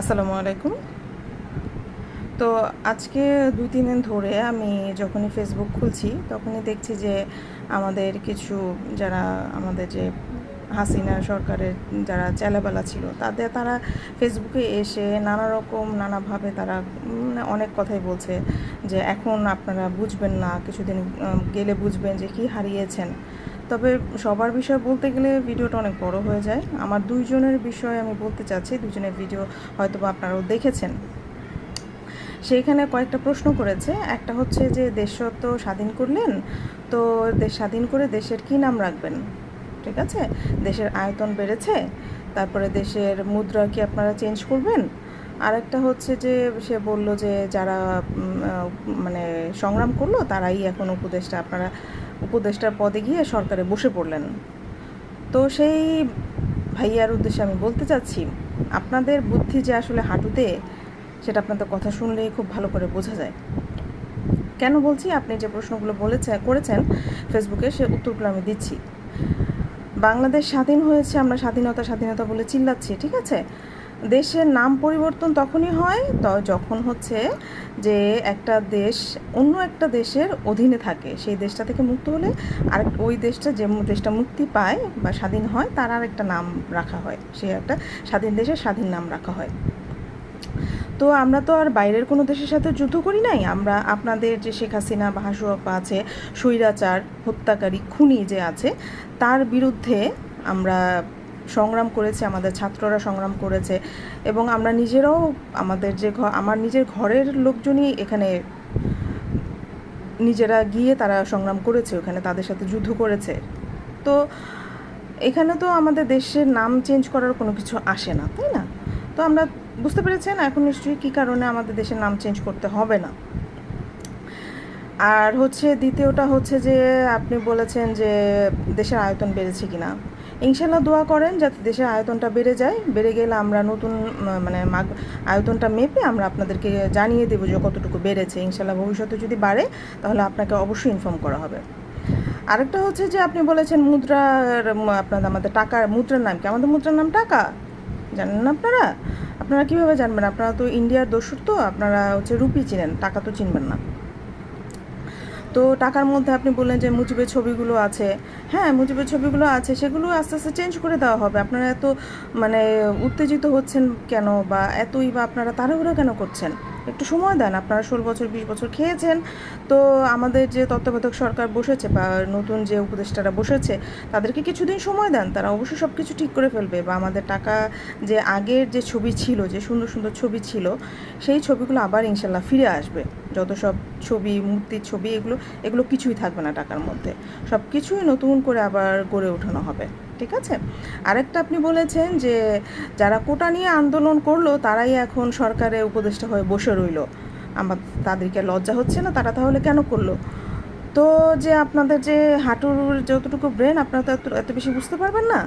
আসসালামু আলাইকুম। তো আজকে দুই, তিন দিন ধরে আমি যখনই ফেসবুক খুলছি, তখনই দেখছি যে আমাদের কিছু যারা আমাদের যে হাসিনা সরকারের যারা চেলাবেলা ছিল, তাদের তারা ফেসবুকে এসে নানা রকম, নানাভাবে তারা অনেক কথাই বলছে যে এখন আপনারা বুঝবেন না, কিছুদিন গেলে বুঝবেন যে কি হারিয়েছেন। তবে সবার বিষয় বলতে গেলে ভিডিওটা অনেক বড় হয়ে যায়। আমার দুইজনের বিষয়ে আমি বলতে চাচ্ছি দুজনের ভিডিও হয়তো বা আপনারাও দেখেছেন। সেইখানে কয়েকটা প্রশ্ন করেছে। একটা হচ্ছে যে, দেশ তো স্বাধীন করলেন? তো দেশ স্বাধীন করে দেশের কি নাম রাখবেন? ঠিক আছে? দেশের আয়তন বেড়েছে, তারপরে দেশের মুদ্রা কি আপনারা চেঞ্জ করবেন? আরেকটা হচ্ছে যে, সে বলল যে, যারা মানে সংগ্রাম করল, তারাই এখন উপদেষ্টা। আপনারা উপদেষ্টার পদে গিয়ে সরকারে বসে পড়লেন। তো সেই ভাইয়ার উদ্দেশ্যে আমি বলতে চাচ্ছি, আপনাদের বুদ্ধি যে আসলে হাঁটুতে, সেটা আপনাদের কথা শুনলেই খুব ভালো করে বোঝা যায়। কেন বলছি? আপনি যে প্রশ্নগুলো বলেছে, করেছেন ফেসবুকে সে উত্তরগুলো আমি দিচ্ছি। বাংলাদেশ স্বাধীন হয়েছে, আমরা স্বাধীনতা স্বাধীনতা বলে চিল্লাচ্ছি, ঠিক আছে? দেশের নাম পরিবর্তন তখনই হয় তো, যখন হচ্ছে যে একটা দেশ অন্য একটা দেশের অধীনে থাকে। সেই দেশটা থেকে মুক্ত হলে আর ওই দেশটা যে দেশটা মুক্তি পায় বা স্বাধীন হয়, তার আর একটা নাম রাখা হয়। সে একটা স্বাধীন দেশের স্বাধীন নাম রাখা হয়। তো আমরা তো আর বাইরের কোনো দেশের সাথে যুদ্ধ করি নাই। আমরা আপনাদের যে শেখ হাসিনা বা হাসু আছে, স্বৈরাচার, হত্যাকারী খুনি যে আছে, তার বিরুদ্ধে আমরা সংগ্রাম করেছে, আমাদের ছাত্ররা সংগ্রাম করেছে এবং আমরা নিজেরাও আমাদের যে আমার নিজের ঘরের লোকজনই এখানে নিজেরা গিয়ে তারা সংগ্রাম করেছে, ওখানে তাদের সাথে যুদ্ধ করেছে। তো এখানে তো আমাদের দেশের নাম চেঞ্জ করার কোনো কিছু আসে না, তাই না? তো আমরা বুঝতে পেরেছেন? এখন নিশ্চয়ই কী কারণে আমাদের দেশের নাম চেঞ্জ করতে হবে না? আর হচ্ছে দ্বিতীয়টা হচ্ছে যে, আপনি বলেছেন যে দেশের আয়তন বেড়েছে কিনা। ইনশাল্লাহ দোয়া করেন যাতে দেশের আয়তনটা বেড়ে যায়। বেড়ে গেলে আমরা নতুন মানে মাগ, আয়তনটা মেপে আমরা আপনাদেরকে জানিয়ে দেবো যে কতটুকু বেড়েছে। ইনশাল্লাহ ভবিষ্যতে যদি বাড়ে, তাহলে আপনাকে অবশ্যই ইনফর্ম করা হবে। আরেকটা হচ্ছে যে, আপনি বলেছেন মুদ্রার আপনাদের, আমাদের টাকার, মুদ্রার নাম কি? আমাদের মুদ্রার নাম টাকা? জানেন না আপনারা? আপনারা কীভাবে জানবেন? আপনারা তো ইন্ডিয়ার দোসর তো, আপনারা হচ্ছে রুপি চিনেন, টাকা তো চিনবেন না। তো টাকার মধ্যে আপনি বললেন যে মুজিবের ছবিগুলো আছে। হ্যাঁ মুজিবের ছবিগুলো আছে, সেগুলো আস্তে আস্তে চেঞ্জ করে দেওয়া হবে। আপনারা এত মানে উত্তেজিত হচ্ছেন কেন বা এতই বা আপনারা তাড়াহুড়ো কেন করছেন? একটু সময় দেন, আপনারা ষোলো বছর, বিশ বছর খেয়েছেন। তো আমাদের যে তত্ত্বাবধায়ক সরকার বসেছে বা নতুন যে উপদেষ্টারা বসেছে, তাদেরকে কিছুদিন সময় দেন। তারা অবশ্যই সব কিছু ঠিক করে ফেলবে বা আমাদের টাকা যে আগের যে ছবি ছিল, যে সুন্দর সুন্দর ছবি ছিল, সেই ছবিগুলো আবার ইনশাল্লাহ ফিরে আসবে। যত সব ছবি, মূর্তির ছবি, এগুলো এগুলো কিছুই থাকবে না টাকার মধ্যে। সব কিছুই নতুন করে আবার গড়ে ওঠানো হবে, ঠিক আছে? আরেকটা আপনি বলেছেন যে, যারা কোটা নিয়ে আন্দোলন করল, তারাই এখন সরকারে উপদেষ্টা হয়ে বসে রইল। আমার, তাদেরকে লজ্জা হচ্ছে না, তারা তাহলে কেন করল? তো যে আপনাদের যে হাঁটুর যতটুকু ব্রেন, আপনারা তো এত এত বেশি বুঝতে পারবেন না।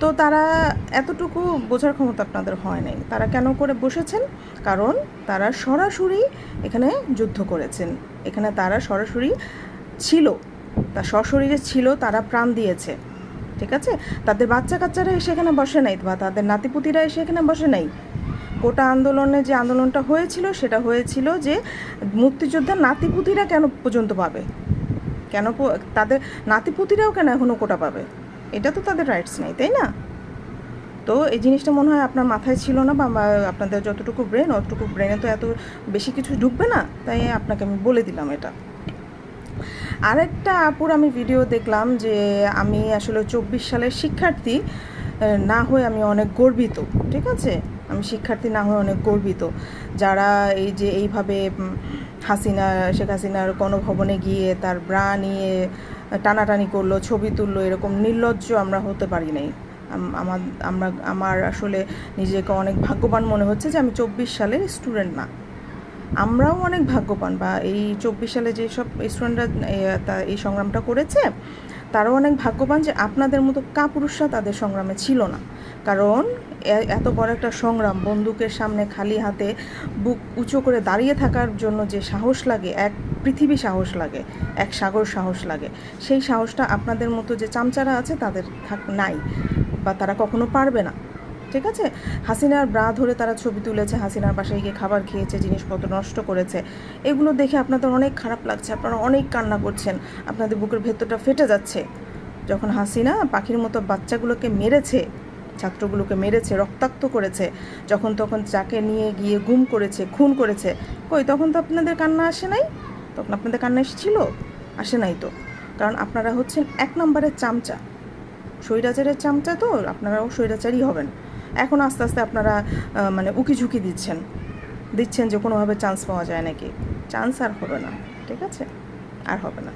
তো তারা এতটুকু বোঝার ক্ষমতা আপনাদের হয় নাই। তারা কেন করে বসেছেন? কারণ তারা সরাসরি এখানে যুদ্ধ করেছেন। এখানে তারা সরাসরি ছিল। তা সশরীরে ছিল, তারা প্রাণ দিয়েছে। ঠিক আছে? তাদের বাচ্চা কাচ্চারা এসে এখানে বসে নাই বা তাদের নাতিপুতিরা এসে এখানে বসে নাই। কোটা আন্দোলনে যে আন্দোলনটা হয়েছিল, সেটা হয়েছিল যে মুক্তিযোদ্ধার নাতিপুতিরা কেন পর্যন্ত পাবে? কেন তাদের নাতিপুতিরাও কেন এখনও কোটা পাবে? এটা তো তাদের রাইটস নেই, তাই না? তো এই জিনিসটা মনে হয় আপনার মাথায় ছিল না বা আপনাদের যতটুকু ব্রেন অতটুকু ব্রেনে তো এত বেশি কিছু ঢুকবে না, তাই আপনাকে আমি বলে দিলাম এটা। আরেকটা আপুর আমি ভিডিও দেখলাম যে আমি আসলে চব্বিশ সালের শিক্ষার্থী না হয়ে আমি অনেক গর্বিত, ঠিক আছে? আমি শিক্ষার্থী না হয়ে অনেক গর্বিত। যারা এই যে এইভাবে হাসিনা, শেখ হাসিনার গণভবনে গিয়ে তার ব্রা নিয়ে টানাটানি করল, ছবি তুললো, এরকম নির্লজ্জ আমরা হতে পারি নাই। আমার, আমরা, আমার আসলে নিজেকে অনেক ভাগ্যবান মনে হচ্ছে যে আমি চব্বিশ সালের স্টুডেন্ট না। আমরাও অনেক ভাগ্যবান বা এই চব্বিশ সালে যেসব স্টুডেন্টরা এই সংগ্রামটা করেছে, তারাও অনেক ভাগ্যবান যে আপনাদের মতো কাপুরুষরা তাদের সংগ্রামে ছিল না। কারণ এত বড় একটা সংগ্রাম, বন্দুকের সামনে খালি হাতে বুক উঁচু করে দাঁড়িয়ে থাকার জন্য যে সাহস লাগে, এক পৃথিবী সাহস লাগে, এক সাগর সাহস লাগে। সেই সাহসটা আপনাদের মতো যে চামচারা আছে তাদের থাক নাই বা তারা কখনো পারবে না। ঠিক আছে? হাসিনার ব্রা ধরে তারা ছবি তুলেছে, হাসিনার বাসায় গিয়ে খাবার খেয়েছে, জিনিসপত্র নষ্ট করেছে। এগুলো দেখে আপনাদের অনেক খারাপ লাগছে, আপনারা অনেক কান্না করছেন, আপনাদের বুকের ভেতরটা ফেটে যাচ্ছে। যখন হাসিনা পাখির মতো বাচ্চাগুলোকে মেরেছে, ছাত্রগুলোকে মেরেছে, রক্তাক্ত করেছে, যখন তখন যাকে নিয়ে গিয়ে গুম করেছে, খুন করেছে, কই তখন তো আপনাদের কান্না আসে নাই? তখন আপনাদের কান্না এসেছিল? আসে নাই তো। কারণ আপনারা হচ্ছেন এক নম্বরের চামচা। স্বৈরাচারের চামচা তো, আপনারাও স্বৈরাচারই হবেন। এখন আস্তে আস্তে আপনারা মানে উকি ঝুঁকি দিচ্ছেন। দিচ্ছেন যে কোনোভাবে চান্স পাওয়া যায় নাকি। চান্স আর হবে না, ঠিক আছে? আর হবে না।